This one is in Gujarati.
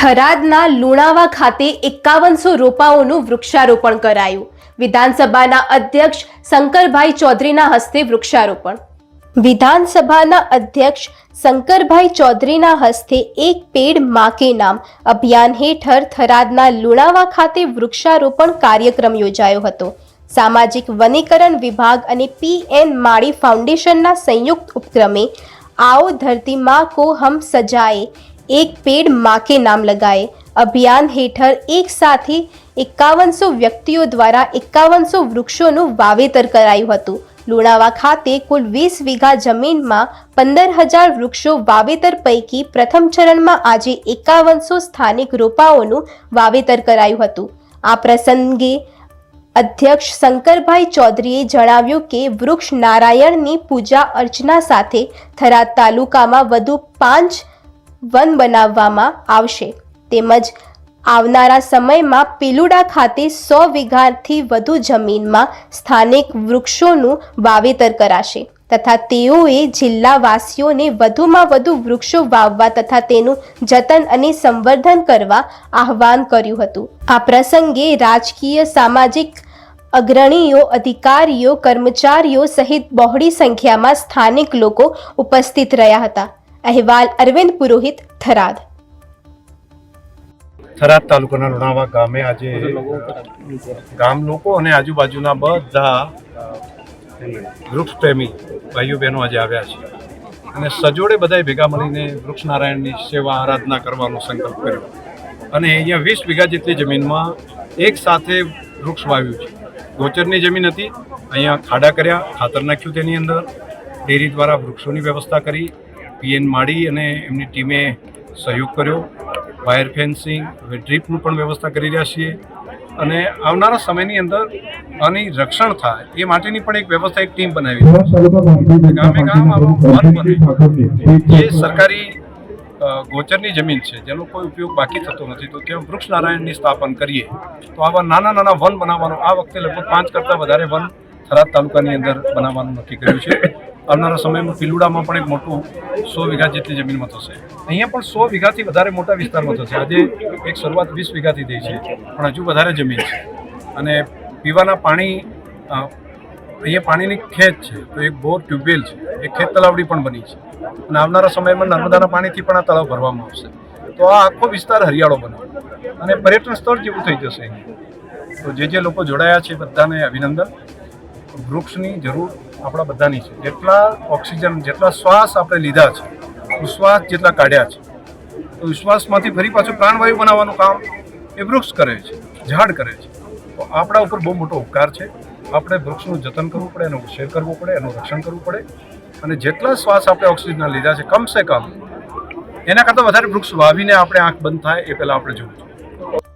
થરાદના લુણાવા ખાતે એકાવનસો રોપાઓનું વૃક્ષારોપણ કરાયું. વિધાનસભાના અધ્યક્ષ શંકરભાઈ ચૌધરીના હસ્તે વૃક્ષારોપણ. વિધાનસભાના અધ્યક્ષ શંકરભાઈ ચૌધરીના હસ્તે એક પેડ માકે નામ અભિયાન હેઠળ થરાદના લુણાવા ખાતે વૃક્ષારોપણ કાર્યક્રમ યોજાયો હતો. સામાજિક વનીકરણ વિભાગ અને પી એન માળી ફાઉન્ડેશનના સંયુક્ત ઉપક્રમે આવો ધરતી માં કો હમ સજાએ એક પેડ માકે નામ લગાએ. અભિયાન હેઠળ એક સાથે એકાવનસો વ્યક્તિઓ દ્વારા એકાવનસો વૃક્ષોનું વાવેતર કરાયું હતું. લુણાવા ખાતે કુલ વીસ વીઘા જમીનમાં પંદર હજાર વૃક્ષો વાવેતર પૈકી પ્રથમ ચરણમાં આજે એકાવનસો સ્થાનિક રોપાઓનું વાવેતર કરાયું હતું. આ પ્રસંગે અધ્યક્ષ શંકરભાઈ ચૌધરીએ જણાવ્યું કે, વૃક્ષ નારાયણની પૂજા અર્ચના સાથે થરાદ તાલુકામાં વધુ પાંચ વન બનાવવામાં આવશે. તેમજ આવનારા સમયમાં પિલુડા ખાતે સો વીઘાથી વધુ જમીનમાં સ્થાનિક વૃક્ષોનું વાવેતર કરાશે. તથા તેઓએ જિલ્લાવાસીઓને વધુમાં વધુ વૃક્ષો વાવવા તથા તેનું જતન અને સંવર્ધન કરવા આહવાન કર્યું હતું. આ પ્રસંગે રાજકીય, સામાજિક અગ્રણીઓ, અધિકારીઓ, કર્મચારીઓ સહિત બહોળી સંખ્યામાં સ્થાનિક લોકો ઉપસ્થિત રહ્યા હતા. અહેવાલ અરવિંદ પુરોહિત, થરાદ. થરાદ તાલુકાના લુણાવા ગામે આજે ગામ લોકો અને આજુબાજુના બધા વૃક્ષ પ્રેમી ભાઈઓ બહેનો આજે આવ્યા છે. અને સજોડે બધાએ ભેગા મળીને વૃક્ષ નારાયણની સેવા, આરાધના કરવાનો સંકલ્પ કર્યો. અને અહીંયા વીસ વીઘા જેટલી જમીનમાં એક સાથે વૃક્ષ વાવ્યું છે. ગોચરની જમીન હતી, અહીંયા ખાડા કર્યા, ખાતર નાખ્યું તેની અંદર. ડેરી દ્વારા વૃક્ષોની વ્યવસ્થા કરી પીએન માળી અને એમની ટીમે સહયોગ કર્યો. વાયર ફેન્સિંગ હવે ડ્રીપનું પણ વ્યવસ્થા કરી રહ્યા છીએ. અને આવનારા સમયની અંદર આની રક્ષણ થાય એ માટેની પણ એક વ્યવસ્થા એક ટીમ બનાવી ગામે ગામ આવો બને જે સરકારી ગોચરની જમીન છે જેનો કોઈ ઉપયોગ બાકી થતો નથી તો ત્યાં વૃક્ષ નારાયણની સ્થાપન કરીએ? તો આવા નાના નાના વન બનાવવાનું આ વખતે લગભગ પાંચ કરતાં વધારે વન થરાદ તાલુકાની અંદર બનાવવાનું નક્કી કર્યું છે. આવનારા સમયમાં પિલુડામાં પણ એક મોટું સો વીઘા જેટલી જમીનમાં થશે. અહીંયા પણ સો વીઘાથી વધારે મોટા વિસ્તારમાં થશે. આજે એક શરૂઆત વીસ વીઘાથી થઈ છે, પણ હજુ વધારે જમીન છે. અને પીવાના પાણી અહીંયા પાણીની ખેત છે, તો એક બોર ટ્યુબવેલ છે, એક ખેત તલાવડી પણ બની છે. અને આવનારા સમયમાં નર્મદાના પાણીથી પણ આ તળાવ ભરવામાં આવશે. તો આ આખો વિસ્તાર હરિયાળો બને. અને પર્યટન સ્થળ જેવું થઈ જશે. તો જે જે લોકો જોડાયા છે બધાને અભિનંદન. વૃક્ષની જરૂર આપણા બધાની છે. જેટલા ઓક્સિજન, જેટલા શ્વાસ આપણે લીધા છે, ઉશ્વાસ જેટલા કાઢ્યા છે, તો વિશ્વાસમાંથી ફરી પાછું પ્રાણવાયુ બનાવવાનું કામ એ વૃક્ષ કરે છે, ઝાડ કરે છે. તો આપણા ઉપર બહુ મોટો ઉપકાર છે. આપણે વૃક્ષનું જતન કરવું પડે, એનો ઉછેર કરવો પડે, એનું રક્ષણ કરવું પડે. અને જેટલા શ્વાસ આપણે ઓક્સિજનના લીધા છે, કમસે કમ, એના કરતાં વધારે વૃક્ષ વાવીને આપણે આંખ બંધ થાય એ પહેલાં આપણે જોવું જોઈએ.